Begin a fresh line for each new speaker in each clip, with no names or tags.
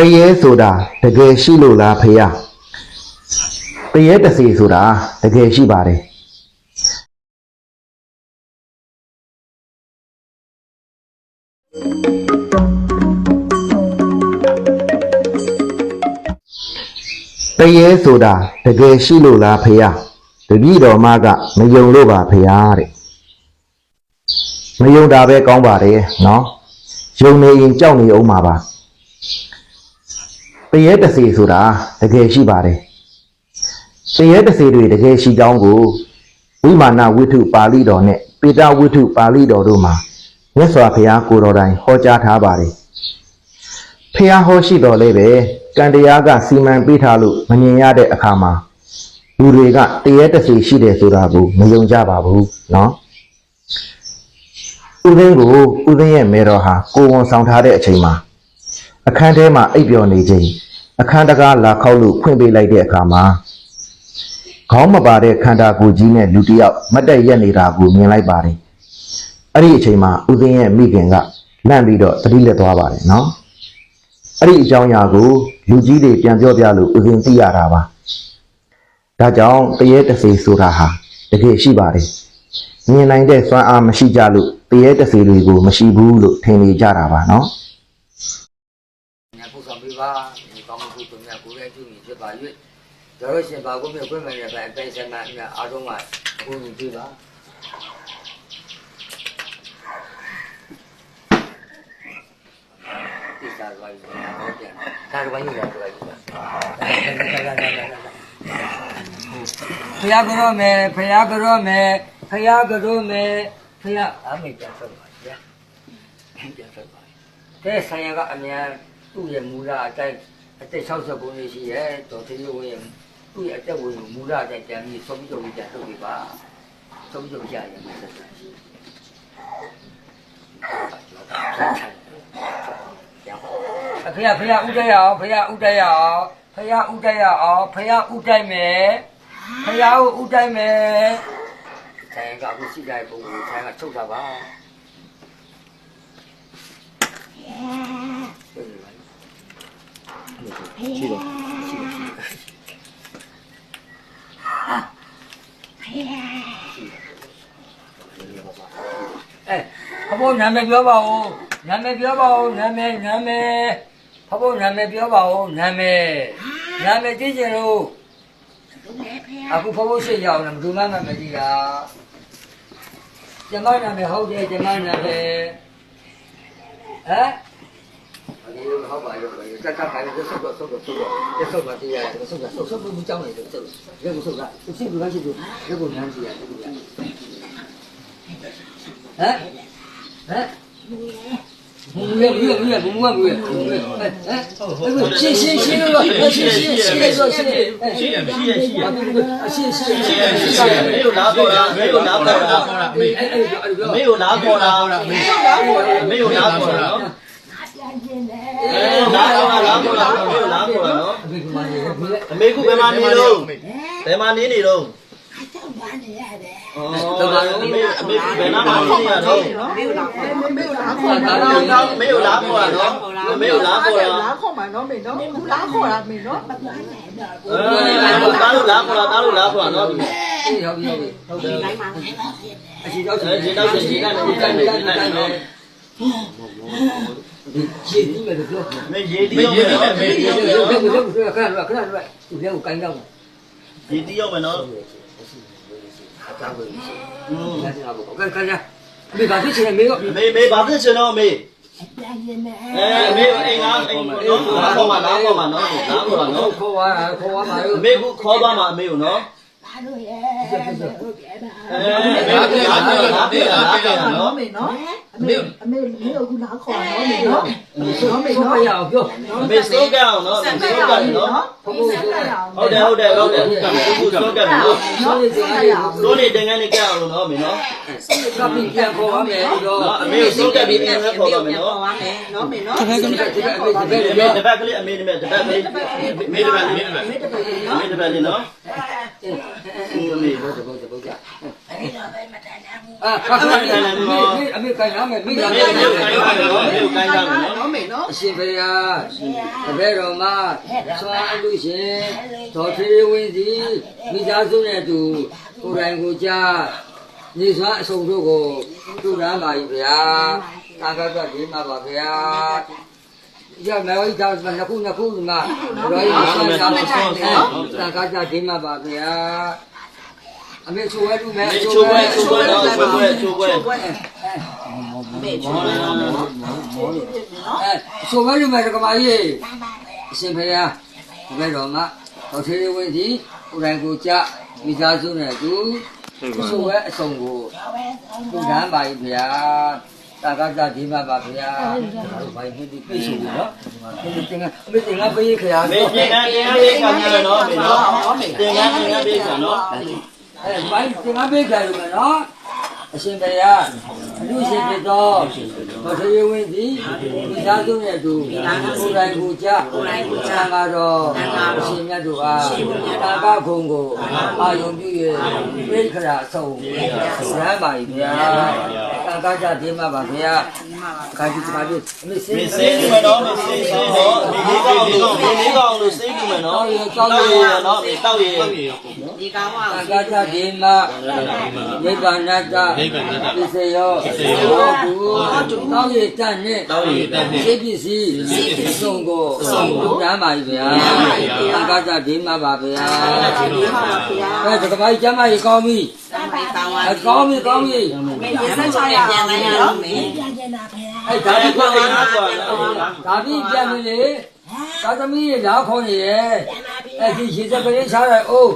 တရေဆိုတာတကယ်ရှိလို့လားဖေယတရေတစီဆိုတာတကယ်ရှိပါတယ်တရေဆိုတာတကယ်ရှိလို့လားဖေယတပည့်တော်မကမယုံလို့ပါဖေယတဲ့မယုံတာပဲကောင်းပါတယ်နော်ယုံနေရင်ကြောက်နေအောင်ပါပါ တရေတစီဆိုတာတကယ်ရှိပါတယ်တရေတစီတွေတကယ်ရှိကြောင်းကိုဝိမာနဝိထုပါဠိတော်နဲ့ပေတဝိထုပါဠိတော်တို့မှာမြတ်စွာဘုရားကိုယ်တော်တိုင်ဟောကြားထားပါတယ်ဖះဟောရှိတော်လဲပဲကံတရားကစီမံပေးထားလို့မမြင်ရတဲ့အခါမှာလူတွေကတရေတစီရှိတယ်ဆိုတာကိုမယုံကြပါဘူးเนาะဥသိန်းကိုဥသိန်းရဲ့မေတော်ဟာကိုယ်ဝန်ဆောင်ထားတဲ့အချိန်မှာ အခန်းထဲမှာအိပ်ပျော်နေချိန်အခန်းတကားလာခောက်လို့ဖွင့်ပေးလိုက်တဲ့အခါမှာခေါင်းမပါတဲ့ခန္ဓာကိုယ်ကြီးနဲ့လူတစ်ယောက်မတ်တက်ရက်နေတာကိုမြင်လိုက်ပါတယ်။အဲ့ဒီအချိန်မှာဦးသိန်းရဲ့မိခင်ကလန့်ပြီးတော့သတိလက်သွားပါတယ်နော်။အဲ့ဒီအကြောင်းအရာကိုလူကြီးတွေပြန်ပြောပြလို့ဦးသိန်းသိရတာပါ။ဒါကြောင့်တရေတစေဆိုတာဟာတကယ်ရှိပါတယ်။မြင်နိုင်တဲ့စွမ်းအားမရှိကြလို့တရေတစေတွေကိုမရှိဘူးလို့ထင်နေကြတာပါနော်။
ညာ ပုဆောင်ပေးပါဒီကောင်းမှုတို့များကိုယ်ရဲ့အကျိုးမြင်ဖြစ်ပါ၍ကျွန်တော်ရှင်ဘာကိုမြတ်ခွင့်မှန်တဲ့ပဲအပိစမအများအားလုံးကအခုမြင်ပေးပါဒီစားပါရင်တော့ပြန်ဒါကဘာကြီးလဲတော့လိုက်ပါဖယားကြောမယ်ဖယားကြောမယ်ဖယားကြောမယ်ဖယားအမေပြန်ဆက်ပါဗျာပြန်ဆက်ပါတဲ့ဆိုင်ရကအများ သူ့ရဲ့မူလအတိုင်းအသက်60ခုနှစ်ရှိရဲ့တော်သေးရုံရဲ့သူ့ရဲ့အသက်ဝင်မူလအတိုင်းပြန်ပြီးဆုံးပြီးတော့ပြန်ထုတ်ပြပါဆုံးပြီးတော့ကြာရင်မဆက်ဆက်ရှိအဖေဖေဥတိုက်ရအောင်ဖေဥတိုက်ရအောင်ဖေဥတိုက်ရအောင်ဖေဥတိုက်မယ်ဖေဥဥတိုက်မယ်ဆိုင်ကအခုရှိတဲ့ပုံကိုဆိုင်ကထုတ်တာပါ ရှိတယ်ရှိတယ်ရှိတယ်အဲဘဘနာမည်ပြောပါဦးနာမည်ပြောပါဦးနာမည်နာမည်ဘဘနာမည်ပြောပါဦးနာမည်နာမည်သိချင်လို့အခုဘဘရှိရအောင်မဒူမမမကြည့်တာကျမနာမည်ဟုတ်တယ်ကျမနာမည်ဟမ် ဒီလိုဟောပါရောတတ်တတ်ပါလေဆုပ်တော့ဆုပ်တော့ဆုပ်တော့ရဆုပ်ပါတရားရဆုပ်တာဆုပ်ဆုပ်မှုကြောင်းနေတယ်ဆုပ်ရုပ်ကိုဆုပ်တာရှိဘူးလားရှိဘူးရုပ်ကိုနမ်းစီရတယ်ဟမ်ဟမ်ဘူးလေဘူးလေဘူးလေဘူးမဘူးလေဟမ်ရှင်းရှင်းရှင်းလို့ရှင်းရှင်းရှင်းလို့ရှင်းရှင်းရရှင်းရရှင်းရရှင်းရှင်းရှင်းရရှင်းရ
မေကိုလာခေါ်တာမေကိုလာခေါ်တာ
အဲ့အဲ့အဲ့
မေကိုလာခေါ်တာမေကိုလာခေါ်တာနော်အဲလာခေါ်တာ လာတော့လာတော့
လာတော့လာတော့နော်
အမေခုဘယ်မှာနေလို့ဘယ်မှာနေနေတော့တော့ဘာနေရလဲ။အော်အမေအမေဘယ်နာမှာနေရတော့။
မေလာခေါ်။မေလာ
ခေါ်။တော့တော့မေလာခေါ်တော့။မေလာခေါ်တော့။
လာခေါ်မှာနော်မေနော်။သူလာခေါ်တာမေနော်။
အဲတားလို့လာခေါ်တာတားလို့လာခေါ်တာနော်။အေး
ရောက်ပြီရောက်ပြီ။ဟုတ်တယ်။အရှင်တော့
ရှင်တော့ရှင်ကနေကြိုက်နေကြိုက်နေနော်။
ရှင်းပြီးမယ်ပြော
မေရေတီးရောက်မယ်မေရေတီးရောက်မယ်
ခဏ
နော်
ခဏခဏခဏခဏသူလည်းကိုကိုင်းတော့
ရေတီးရောက်မယ်နော်
အကြောင်းကို
อืม
လက်စရာပေါ့ကဲကဲမိဘာဖြစ်ချင်မေက
မေမေဘာဖြစ်ချင်တော့မေအဲမေအိမ်ကအိမ်နော်လာခေါ်မှာလာခေါ်မှာနော်လာခေါ်တာနော်
ခေါ်ပါခေါ်ပါမှာ
အမေကခေါ်သွားမှာအမေကိုနော် ဘာလို့လဲဟုတ်ပြန်ပါဒါပြန်ဒါပြန်ဒါ
ပြန်ဒါပြန်နော်မေနော်အမေအမေမေကိုလာ
ခေါ်
နော်
မေနော်နော်မေနော်ပြော
ပြောမေစိုးကြအောင်နော်စိုးကြနော်ဟုတ်တယ်ဟုတ်တယ်ဟုတ်တယ်ဘူးစိုးကြနော်စိုးနေတငန်းနေကြအောင်နော်မေနော်စိုး
ကြပြီးပြန်ခေါ်ပါမယ်တော့
အမေကိုစိုးကြပြီးပြန်ခေါ်ပါမယ်နော်
နော်မေနော်
တပတ်ကလေးတပတ်ကလေး
အမေတပတ်ကလေးအမေတပတ်ကလေးအမေတပတ်ကလေးနော် မေတပတ်မေတပတ်မေတပတ်လေးနော်အမေ
ဘုရားဘုရားဘုရားအာအမေအမေကိုင်ရမယ်မိရ
မေ
မယ်
မေကိုင်းပါမယ်နော်မေကိုင်းပါမယ်နော်
နော်မေနော်
အရှင်ဘုရားတပည့်တော်မှာသွမ်းအလူရှင်တော်ထေဝင်းစီမိသားစုနဲ့အတူကိုယ်တိုင်ကိုကြားနေစွမ်းအစုံတို့ကိုတူရမ်းပါ၏ဗျာသာဂတဒီမှာပါဗျာ ရမယ်ဝိသာမနခုနခုဒီမှာရောရဆောင်ဆောင်သာဂတဒီမှာပါဗျာအမေချိုဝဲလူမယ်
မေချိုးပွဲချိုးပွဲနော်ချိုးပွဲချိုးပွဲ
မေချောနော်
အဲဆိုမဲလူမဲ့ကမာကြီးအရှင်ဖေယားဒီမဲ့တော်မှာတော်သေးသေးဝင်းစီကိုယ်တိုင်ကိုကြမိသားစုနဲ့သူဆိုဝဲအစုံကိုပူဒန်းပါပြီဗျာ တာကတဒီမှာပါဗျာတို့ဘိုင်းဟိဒီပြည့်စုံပြီနော်ဒီတင်ကအမေတင်ကပေးခရာ
မေတင်ကတင်ကပေးခံရနော်မေနော်တင်ကတင်ကပေးခံနော်
အဲဘိုင်းတင်ကပေးခရာလို့မယ်နော်အရှင်ဖေယားအ လူရှင်ဖြစ်တော့တော်သေးဝင်းစီမိသားစုနဲ့သူကိုယ်တိုင်ကိုကြကိုယ်တိုင်ကိုကြကတော့အရှင်မြတ်တို့အားတာကဘုံကိုအာယုံပြု၍ပြိခရာဆုံးရမ်းပါပြီဗျာတာကကြဒီမှာပါဗျာခါကြည့်ခါကြည့်အမေစ
မေ
င်း
စေးမယ်နော်မေစေးစေးနော်မေလေးကောင်လို့မေလေးကောင်လို့စေးပြီမယ်နော်တောက်ရနော်မေတောက်ရ
ဒီကားက
တာကကြဒီမှာနိဗ္ဗာန်တပစ္စယောဘောကူတောင်းရတတ်နဲ့
တောက်ရတက်နေ
စိတ်ပစ္စည်းအစုံကိုအစုံကိုရမ်းပါပြီဗျာတာကကြဒီမှာပါဗျာ
ဒီမှာပါခင်ဗျာ
အဲတကဘာကြီးကျမ်းမကြီးကောင်းပြီ
စမ်းပိုင်ကောင်းပါ
အကောင်းပြီကောင်းပြီ
မေရေစက်ချရပြန်လာရောမေ
အဲဒါ
ဒါ
ဒီ
ဒီ
ကော
ကော
င်း
င်း
ပြီ
နာကွာ
ဒါပြီးပြန်ပြီလေသာသမီးလာခေါ်နေရဲ့အဲဒီရေစပရင်းချလိုက်အိုး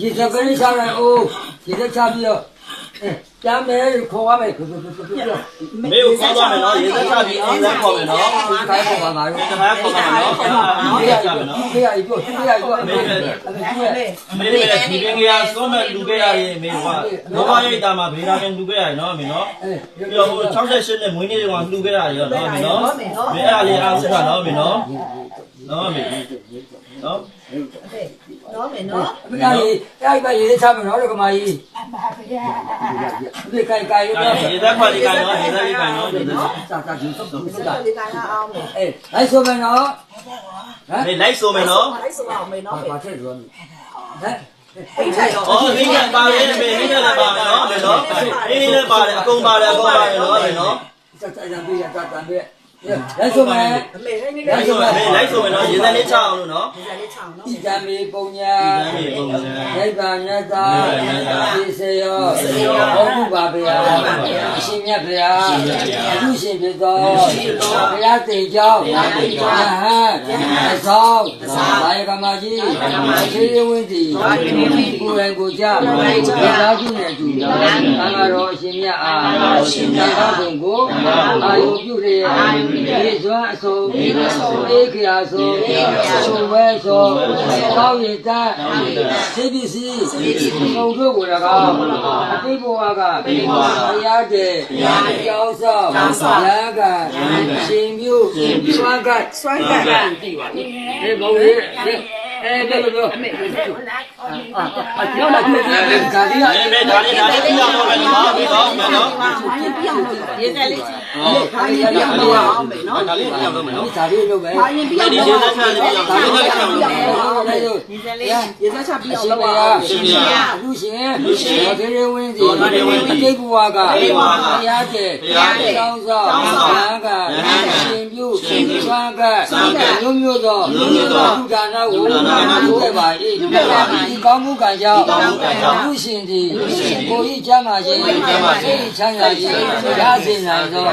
ရေစပရင်းချလိုက်အိုးရေစချပြီးတော့အဲကျမ်းမဲခေါ်ရမယ်ပြောပြောပြောပြော
မေကိုခေါ်သွားမယ်နော်ရေသက်ချပြီးအင်းဆက်ခေါ်မယ်နော်
ခိုင်းခေါ်ပါမှာလို့
တခါခေါ်သွားမယ်နော်အေးကြမယ်နော်
ခေရည်ပြောခေရည်ပြောအမေအမေ
မေလေးပဲဒီကင်ကရဆုံးမဲ့လူခဲ့ရရင်မေကဘောမရိတ်တာမှာဗေဒာကန်လူခဲ့ရနော်မေနော်
အဲ
ပြီးတော့ဟို68နဲ့မွေးနေ့တွေကလူခဲ့ရရောနော်မေနော်မေအဲ့ဒါလေးအားစစ်တာနော်မေနော်နော်မေနော်
နော်မေနော်
အမေကြီးအဲ့ဒီပဲရေချမယ်နော်ကမာကြီးဒီကိုင်ကိုင်ရော
ရေသက်ခွက်လေးကန်နော်ရေသက်လေးကန်နော်
စာစာဒီဆုံးဆုံး
ဒီ
စာ
ကလေးကအောင်မေ
အေးလိုက်ဆိုမယ်နော်ဟမ်
မေလိုက်ဆိုမယ်နော်
လိုက်ဆိုအောင်မေနော်မေ
ဘာထည့်ရောဟမ်
အိတ်ထိုက်တော့
အော်ဟင်းကပါလေမေဟင်းလည်းပါမယ်နော်မေနော်ဟင်းလည်းပါတယ်အကုန်ပါတယ်အကုန်ပါတယ်နော်မေနော်
စာစာကြံပေးရတာတံပေး လိုက်ဆိုမယ်
အမေဟိနေ
လိုက်ဆိုမယ်မေလိုက်ဆိုမယ်နော်ရေသက်လေးချအောင်လို့နော်
ဒီကလေးချောင်းနော်
ဤကံမေပုံညာ
ဒီကံမေပုံညာ
နိဗ္ဗာန်ညတာသိစေယောဘောဓုပါဗျာအရှင်မြတ်ဗျာအလူရှင်ဖြစ်သောဘုရားတေကြောင့်ယဟန်အသောဘာယကမကြီးသေရဝင်းစီကိုယ်တိုင်ကိုကြဘုရားကြီးနဲ့အတူသံဃာတော်အရှင်မြတ်အားသံဃာဘုံကို အာယုပြုရရဲ့ဒီစွမ်းအစုံဧကရာဆိုချုပ်ဝဲဆိုတောင်းရတတ်သိပစ္စည်းဘုံတို့ကိုလည်းကောင်းအတိဘဝကဘုရားတည်းကြောင်းဆောင်ရာဂရှင်ပြုစွမ်းကစွမ်းကဒီဘုံရဲ့ အဲဘယ်လိုပြောအာပြောလာတယ်ကာဒီ
မေမေဒါလေးဒါလေးပြအောင်မယ်နော်မေနော်မေနော်
ရေစက်လေး
ဟော
ခိုင်းပြအောင်မေနော်
ဒါလေးပြအောင်မယ်နော်
ဒါလေးလုပ်မယ်
ခိုင်းပြအောင်
ဒီရေသက်ချလေးပြအောင်ရေသက်ချအောင်
ရေစက်လေးရေစက်ချပြီးအောင်လုပ်ပါ
ရှင်ရှင်လူရှင်လူရှင်ဒေရေဝင်းစီအတိတ်ဘဝကဘုရားကျဲတောင်းဆောင်ဘာကရှ င်ပြုစွမ်းကမျိုးမျိုးသောဘုရားနာကိုပြုခဲ့ပါ၏ဒီကောင်းမှုကံကြောင့်လူရှင်ဒီကိုကြီးချမ်းသာခြင်းစိတ်ချမ်းသာခြင်းရစေနိုင်သော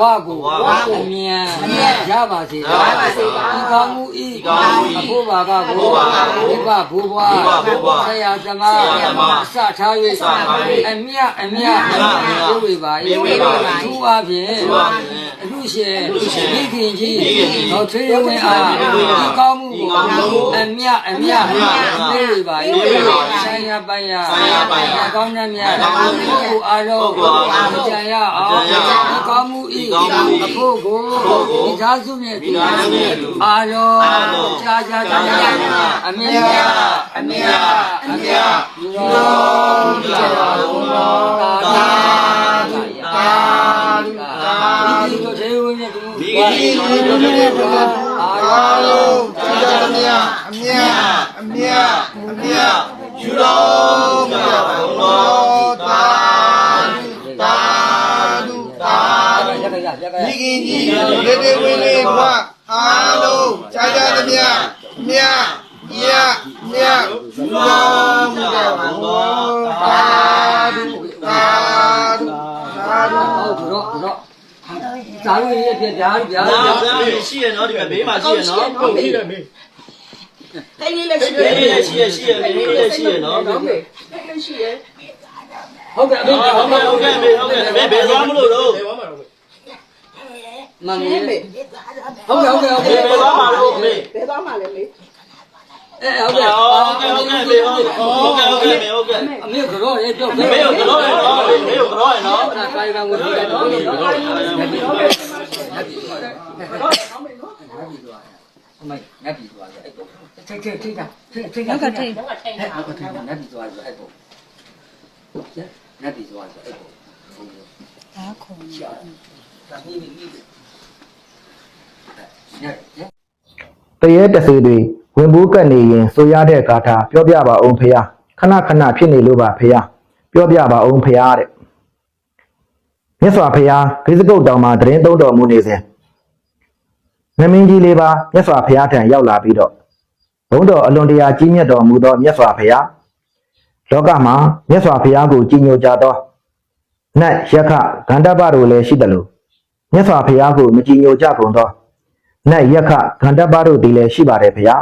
ဘဝကိုအမြန်ရပါစေသောဒီကောင်းမှုဤအဖို့ပါကကိုဘုရားဘုရားဆရာသမားအစထား၍အမြအမြပြုဝေပါ၏သူအဖြင့်အလူ ရှင်မိခင်ကြီးတော်ထေးဝင်အားဒီကောင်းမှုကိုအမြအမြပြေးပါ၏ဆိုင်ရပိုင်ရကောင်းမြတ်ပုဂ္ဂိုလ်အားလုံးကြံရအောင်ဒီကောင်းမှုဤအဖို့ကိုဒီသားစုနဲ့ဒီအားလုံးကြာကြာကြာအမြအမြအမြယူတော်ကြပါဦးတာတာတာဒီတို့သေးဝင်တဲ့သူ
ဒီကြီးတို့တို့တို့
အားလုံး
ကြာကြာမြတ်အမြတ်အမြတ်အမြတ်ယူတော်မြတ်ဘုံတော်တာတာလူတာ
ရက်ကရရက်ကရ
ဒီကြီးကြီးဒေဒေဝင်းလေးဘွားအားလုံးကြာကြာမြ
ဇာလူရဲ့ပြပြားပြား
နာ
ပြား
ဗျာရှိရနော်ဒီမှာဘေးမှာရှိရနော်
ဟုတ်ပြီလေမေခိုင်းလေးလည်းရှိ
ဘေးလေးရှိရရှိရဘေးလေးရှိရနော်
နော်မေခိုင်းလေးရှိရ
ဟုတ်ကဲ့
ဟုတ်ကဲ့ဟုတ်ကဲ့ဟုတ်ကဲ့ဘေးဟုတ်ကဲ့ဘေးဘယ်သွားမလို့တော့
မမင်းလေဟုတ်ကဲ့ဟုတ်ကဲ့ဟုတ်
ဘေး
ကဲ့
ဘယ်သွားမှာလို့ဘေး
ဘယ်သွားမှလဲမေ
အဲဟုတ်
ဟုတ်
ကဲ့
ကဲ့ဟုတ်ကဲ့ဟုတ်ကဲ့ဘေးဟုတ်ကဲ့ဟုတ်ကဲ့ဟုတ်ကဲ့ဟုတ်ကဲ့
အမေကတော့ရဲ့ပြော
ဘေးကိုကတော့ရနော်ဘေးကိုကတော့ရနော်
ဒါကာယကံကိုကြည့်တ ယ်နော်အမေငါပြီသွားတယ်အဲ့ပေါ့ထိတ်ထိတ်ထိတ်တာထိတ်ထိတ်ကထိတ်ငါထိတ်ငါထိတ်ငါပြီသွားတယ်အဲ့ပေါ့ငါပြီသွားတယ်အဲ့ပေါ့ဒါခုံချာဒါမိမိမိညည
တရေတစေတွေဝင်ဘူးကပ်နေရင်ဆိုရတဲ့ဂါထာပြောပြပါအောင်ဖေယခဏခဏဖြစ်နေလို့ပါဖေယပြောပြပါအောင်ဖေယတဲ့မြတ်စွာဘုရားဂိဇကုတ်တောင်မှာတရင်သုံးတော်မူနေစဉ် နမင်းကြီးလေးပါမြတ်စွာဘုရားထံရောက်လာပြီးတော့ဘုန်းတော်အလွန်တရာကြီးမြတ်တော်မူသောမြတ်စွာဘုရားလောကမှာမြတ်စွာဘုရားကိုကြီးညိုကြသောနတ်ယက္ခဂန္ဓပတို့လည်းရှိတယ်လို့မြတ်စွာဘုရားကိုမကြီးညိုကြကုန်သောနတ်ယက္ခဂန္ဓပတို့သည်လည်းရှိပါတယ်ဗျာ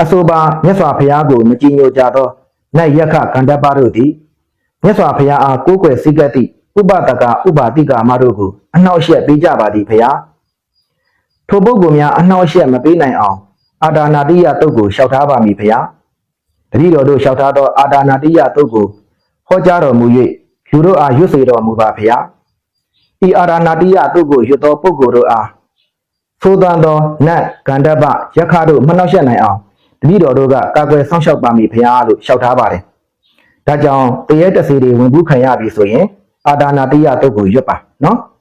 အဆိုပါမြတ်စွာဘုရားကိုမကြည်ညိုကြသောနတ်ယက္ခဂန္ဓပတို့သည်မြတ်စွာဘုရားအားကိုးကွယ်စည်းကပ်သည့်ဥပဒကဥပါတိကာမတို့ကိုအနှောက်အယှက်ပေးကြပါသည်ဗျာ ထိုပုဂ္ဂိုလ်များအနှောက်အယှက်မပေးနိုင်အောင်အာဒါနာတိယတုတ်ကိုလျှောက်ထားပါမည်ဗျာတတိတော်တို့လျှောက်ထားသောအာဒါနာတိယတုတ်ကိုဟောကြားတော်မူ၍လူတို့အားရွတ်စေတော်မူပါဗျာဤအာဒါနာတိယတုတ်ကိုရွတ်သောပုဂ္ဂိုလ်တို့အားသို့တန်သောနတ်ကန္တပယက္ခတို့မနှောက်ယှက်နိုင်အောင်တတိတော်တို့ကကာကွယ်ဆောင်ရှောက်ပါမည်ဖရာလို့လျှောက်ထားပါတယ်။ဒါကြောင့်တရေတစီတွေဝင်ဘူးခံရပြီဆိုရင်အာဒါနာတိယတုတ်ကိုရွတ်ပါနော်။